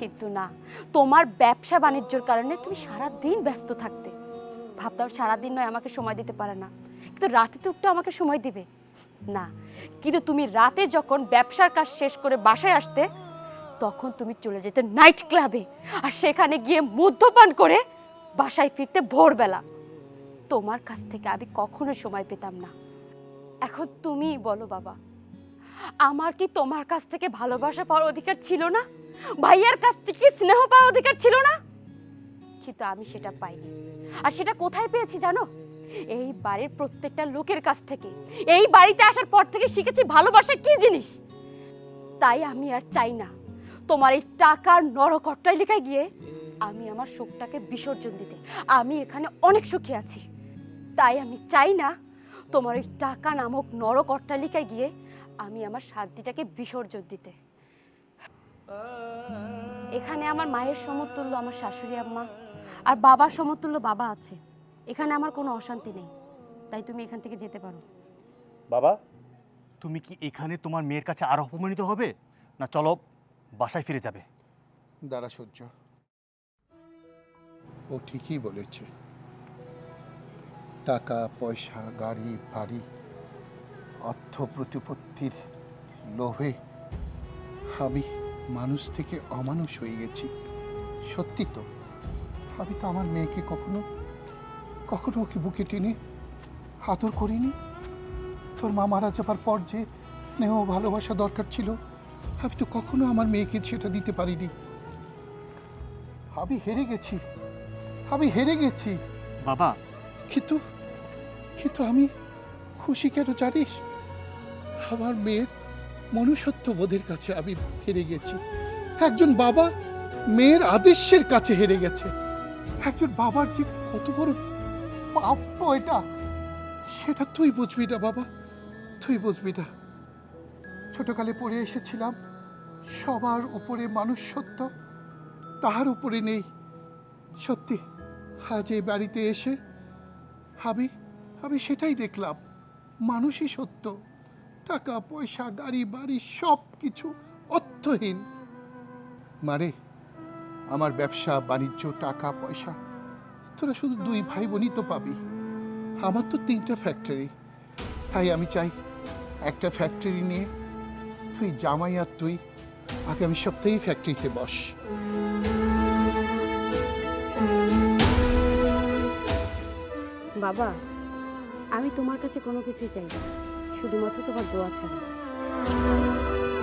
কিন্তু না। তোমার ব্যবসা বাণিজ্যর কারণে তুমি সারা দিন ব্যস্ত থাকতে। ভাবতাম সারাদিন নয়, আমাকে সময় দিতে পারে না। কিন্তু রাতে তো একটু আমাকে সময় দিবে। না, কিন্তু তুমি রাতে যখন ব্যবসার কাজ শেষ করে বাসায় আসতে, তখন তুমি চলে যেতে নাইট ক্লাবে আর সেখানে গিয়ে মদ্যপান করে বাসায় ফিরতে ভোরবেলা। তোমার কাছ থেকে আমি কখনো সময় পেতাম না। এখন তুমিই বলো বাবা। আমার কি তোমার কাছ থেকে ভালোবাসা পাওয়ার অধিকার ছিল না? ভাইয়ার কাছ থেকে স্নেহ পাওয়ার অধিকার ছিল না? কিন্তু আমি সেটা পাইনি। আর সেটা কোথায় পেয়েছি জানো? এই বাড়ির প্রত্যেকটা লোকের কাছ থেকে। এই বাড়িতে আসার পর থেকে শিখেছি ভালোবাসা কি জিনিস? তাই আমি আর চাই না। তোমার এই টাকার নরকট্টালিকায় গিয়ে আমি আমার সুখটাকে বিসর্জন দিতে। আমি এখানে অনেক সুখী আছি। তাই আমি চাই না তোমার ওই টাকা নামক নরক অট্টালিকায় গিয়ে আমি আমার শান্তিটাকে বিসর্জন দিতে। এখানে আমার মায়ের সমতুল্য আমার শাশুড়ি আম্মা আর বাবার সমতুল্য বাবা আছে। এখানে আমার কোনো অশান্তি নেই। তাই তুমি এখান থেকে যেতে পারো। বাবা তুমি কি এখানে তোমার মেয়ের কাছে আরও অপমানিত হবে? না চলো বাসায় ফিরে যাবে। দাঁড়া সূর্য। ও ঠিকই বলেছে। টাকা পয়সা গাড়ি বাড়ি অর্থ প্রতিপত্তির লোভে আমি মানুষ থেকে অমানুষ হয়ে গেছি। সত্যি তো? আমি তো আমার মেয়েকে কখনো কখনো ওকে বুকে টেনে আদর করিনি। তোর মা মারা যাবার পর যে স্নেহ ভালোবাসা দরকার ছিল আমি তো কখনো আমার মেয়েকে সেটা দিতে পারিনি। আমি হেরে গেছি। আমি হেরে গেছি। বাবা। কিন্তু কিন্তু আমি খুশি কেন জানিস? আমার মেয়ের মনুষ্যত্ব বোধের কাছে আমি হেরে গেছি। একজন বাবা মেয়ের আদেশের কাছে হেরে গেছে। একজন বাবার যে কত বড় প্রাপ্য এটা, সেটা তুই বুঝবি না বাবা, তুই বুঝবি না। ছোটকালে পড়ে এসেছিলাম, সবার উপরে মানুষ সত্য তাহার উপরে নেই। সত্যি, আজ এই বাড়িতে এসে আমি আমি সেটাই দেখলাম, মানুষই সত্য। টাকা, পয়সা, গাড়ি, বাড়ি সব কিছু অর্থহীন। মারে, আমার ব্যবসা, বাণিজ্য, টাকা, পয়সা, তোরা শুধু দুই ভাই বোনই তো পাবি। আমার তো তিনটা ফ্যাক্টরি তাই আমি চাই একটা ফ্যাক্টরি নিয়ে তুই জামাই আর তুই আগামী সপ্তাহেই ফ্যাক্টরিতে বস। বাবা, আমি তোমার কাছে কোনো কিছুই চাই না। শুধুমাত্র তোমার দোয়া ছাড়া।